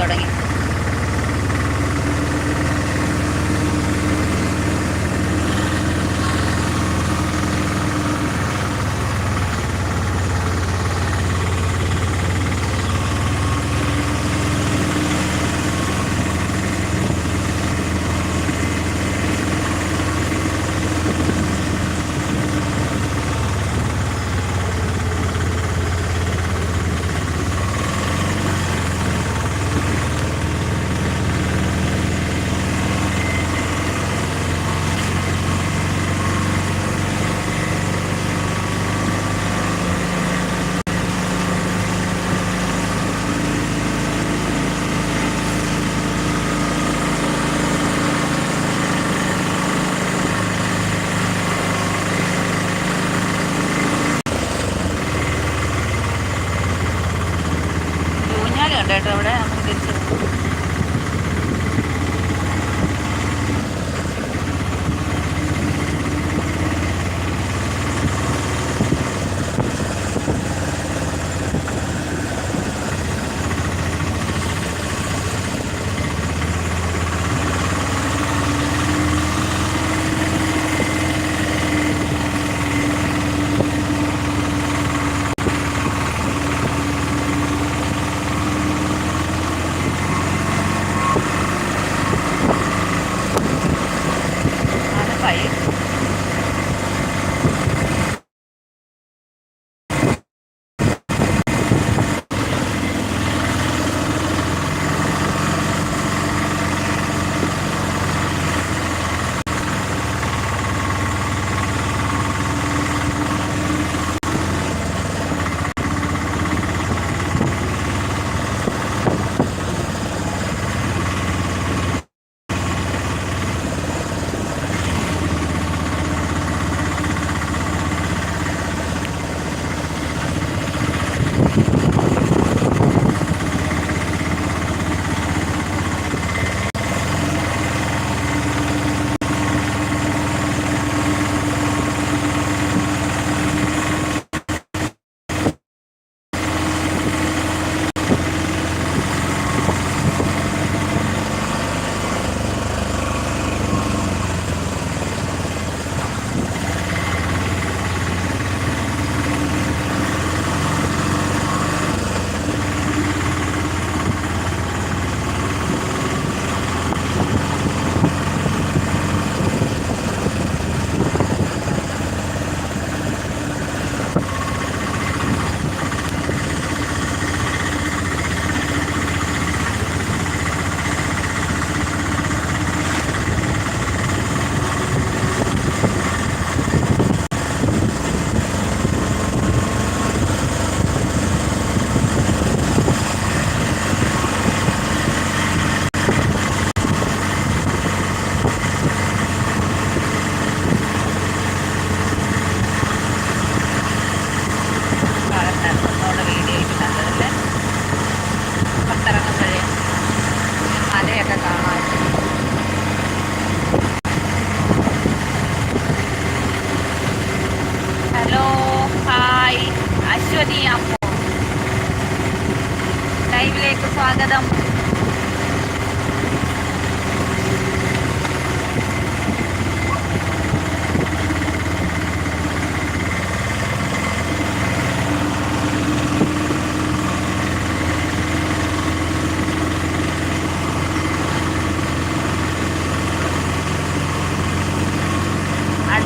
കാട്ടിലോട്ട് കയറി തുടങ്ങി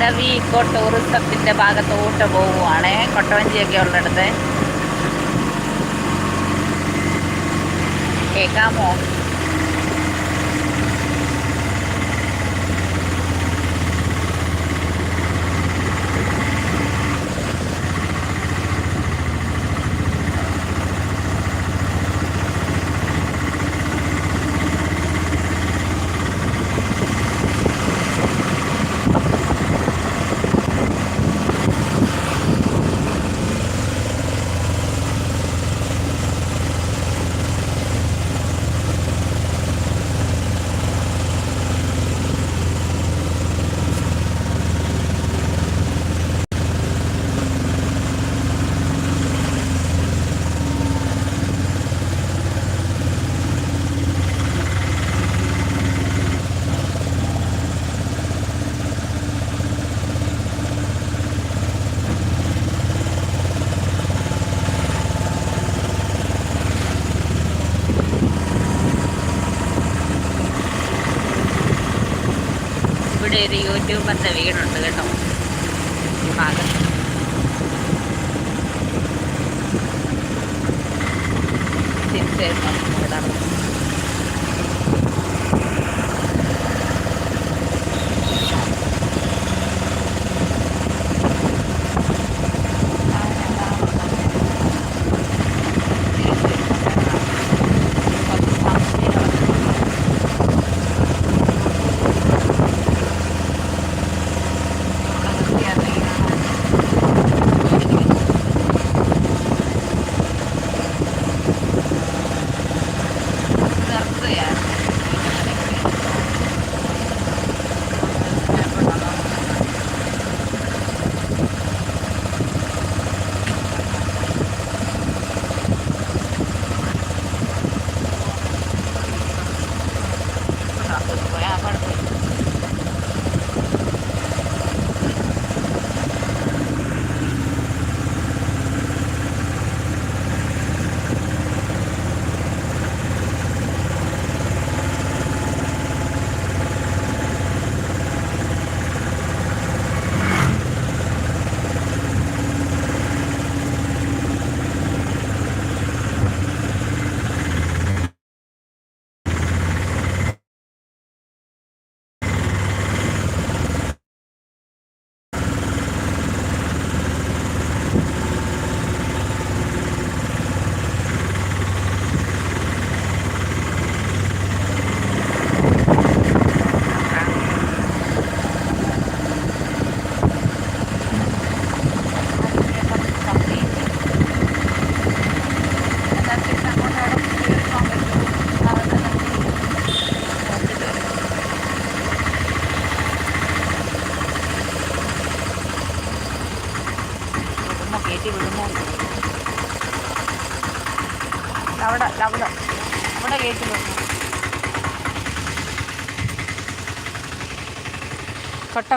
അടവി ഇക്കോ ടൂറിസത്തിന്റെ ഭാഗത്തോട്ട് പോവുകയാണ് കൊട്ടവഞ്ചിയൊക്കെ ഉള്ളിടത്ത്. കേൾക്കാമോ ഇവിടെ ഒരു യൂട്യൂബറിന്റെ വീടുണ്ട് കേട്ടോ. ഈ ഭാഗത്ത്. തിരിച്ചായിരുന്നു വീടാണ്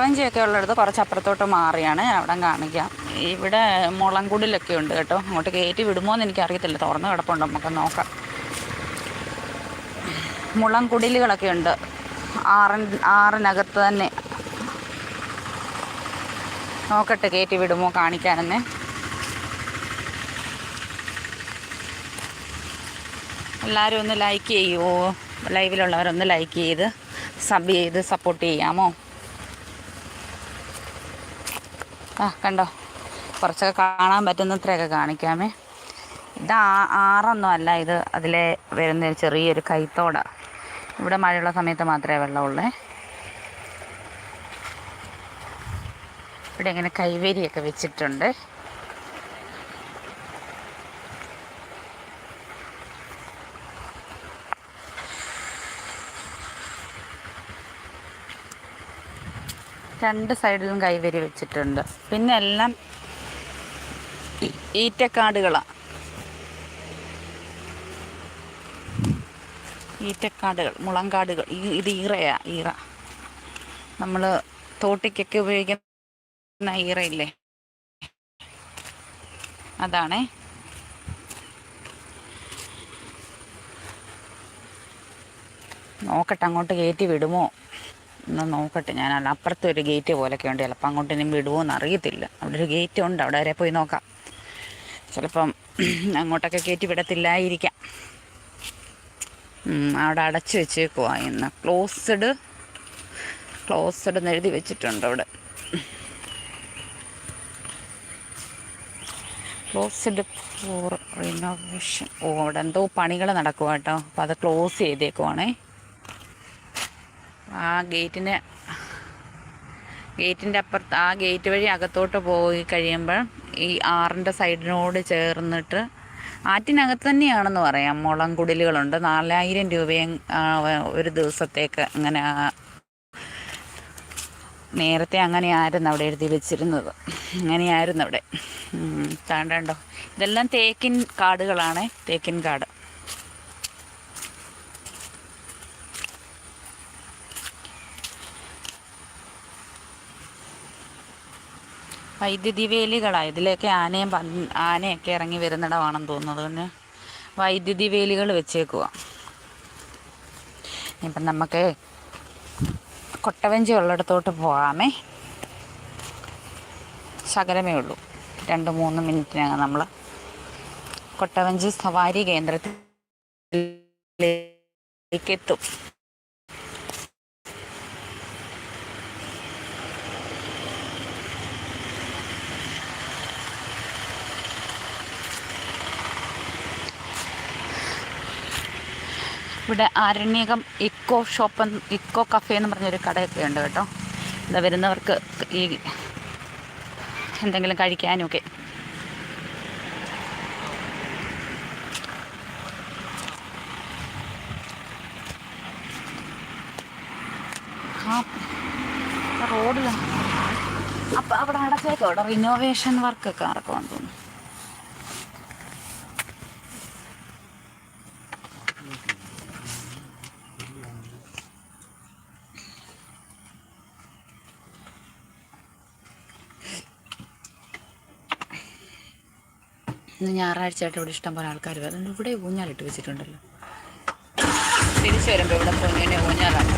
കൊട്ടവഞ്ചിയൊക്കെ ഉള്ളിടത്ത് കുറച്ച് അപ്പുറത്തോട്ട് മാറിയാണ്. അവിടെ കാണിക്കാം. ഇവിടെ മുളങ്കുടിലൊക്കെ ഉണ്ട് കേട്ടോ. അങ്ങോട്ട് കയറ്റി വിടുമോ എന്ന് എനിക്കറിയത്തില്ല. തുറന്ന് കിടപ്പുണ്ട്. നമുക്ക് നോക്കാം. മുളങ്കുടിലുകളൊക്കെ ഉണ്ട്. ആറിൻ ആറിനകത്ത് തന്നെ. നോക്കട്ടെ കയറ്റി വിടുമോ കാണിക്കാനെന്നെ. എല്ലാവരും ഒന്ന് ലൈക്ക് ചെയ്യുമോ ലൈവിലുള്ളവരൊന്ന് ലൈക്ക് ചെയ്ത് സബ് ചെയ്ത് സപ്പോർട്ട് ചെയ്യാമോ? ആ കണ്ടോ? കുറച്ചൊക്കെ കാണാൻ പറ്റുന്നത്രയൊക്കെ കാണിക്കാമേ. ഇത് ആറൊന്നും അല്ല ഇത് അതിലെ വരുന്ന ചെറിയൊരു കൈത്തോടാണ് ഇവിടെ മഴയുള്ള സമയത്ത് മാത്രമേ വെള്ളമുള്ളേ. ഇവിടെ ഇങ്ങനെ കൈവേരിയൊക്കെ വെച്ചിട്ടുണ്ട്. രണ്ട് സൈഡിലും കൈവരി വെച്ചിട്ടുണ്ട്. പിന്നെ എല്ലാം ഈറ്റക്കാടുകളാണ് ഈറ്റക്കാടുകൾ മുളങ്കാടുകൾ ഇത് ഈറയാ ഈറ. നമ്മൾ തോട്ടിക്കൊക്കെ ഉപയോഗിക്കുന്ന ഈറയില്ലേ? അതാണേ. നോക്കട്ടെ അങ്ങോട്ട് കയറ്റി വിടുമോ? ഒന്ന് നോക്കട്ടെ. ഞാൻ അപ്പുറത്ത് ഒരു ഗേറ്റ് പോലൊക്കെ ഉണ്ട്. ചിലപ്പോൾ അങ്ങോട്ട് ഇനി വിടുമോ എന്ന് അറിയത്തില്ല. അവിടെ ഒരു ഗേറ്റ് ഉണ്ട്. അവിടെ വരെ പോയി നോക്കാം. ചിലപ്പം അങ്ങോട്ടൊക്കെ കയറ്റി വിടത്തില്ലായിരിക്കാം. അവിടെ അടച്ചു വെച്ചേക്കുവാ ഇന്ന്. ക്ലോസ്ഡ് ക്ലോസ്ഡ് എന്ന് എഴുതി വെച്ചിട്ടുണ്ട് അവിടെ. ക്ലോസ്ഡ് ഫോർ റിനോവേഷൻ ഓ അവിടെ എന്തോ പണികൾ നടക്കുക കേട്ടോ. അപ്പോൾ അത് ക്ലോസ് ചെയ്തേക്കുവാണേ. ആ ഗേറ്റിന് ഗേറ്റിന്റെ അപ്പുറത്ത് ആ ഗേറ്റ് വഴി അകത്തോട്ട് പോയി കഴിയുമ്പോൾ ഈ ആറിന്റെ സൈഡിനോട് ചേർന്നിട്ട് ആറ്റിനകത്ത് തന്നെയാണെന്ന് പറയാം. മുളം കുടിലുകളുണ്ട്. നാലായിരം രൂപയും ഒരു ദിവസത്തേക്ക് അങ്ങനെ നേരത്തെ അങ്ങനെയായിരുന്നു അവിടെ എഴുതി വെച്ചിരുന്നത്. അങ്ങനെയായിരുന്നു അവിടെ. താണ്ടോ ഇതെല്ലാം തേക്കിൻ കാടുകളാണ്. തേക്കിൻ കാട്. വൈദ്യുതി വേലികളാണ് ഇതിലേക്ക് ആനയും ആനയൊക്കെ ഇറങ്ങി വരുന്നിടമാണെന്ന് തോന്നുന്നത് പിന്നെ വൈദ്യുതി വേലികൾ വെച്ചേക്കുക ഇപ്പം നമുക്ക് കൊട്ടവഞ്ചി ഉള്ളിടത്തോട്ട് പോകാമേ ശകലമേ ഉള്ളൂ. രണ്ട് മൂന്ന് മിനിറ്റിനകം നമ്മൾ കൊട്ടവഞ്ചി സവാരി കേന്ദ്രത്തിൽ എത്തും. ഇവിടെ Aryanayakam eco shop eco cafe എന്ന് പറഞ്ഞൊരു കടയൊക്കെ ഉണ്ട് കേട്ടോ. ഇതാ വരുന്നവർക്ക് ഈ എന്തെങ്കിലും കഴിക്കാനുമൊക്കെ റോഡിലാണ് അപ്പം അവിടെ അടച്ചേക്കോ അവിടെ റിനോവേഷൻ വർക്കൊക്കെ നടക്കുമെന്ന് തോന്നുന്നു. ഇന്ന് ഞായറാഴ്ച ആയിട്ട് ഇവിടെ ഇഷ്ടം പോലെ ആൾക്കാർ വരും. ഇവിടെ ഊഞ്ഞാലിട്ട് വെച്ചിട്ടുണ്ടല്ലോ. തിരിച്ചു വരുമ്പോൾ ഇവിടെ പൊന്നിനെ ഊഞ്ഞാലാണ്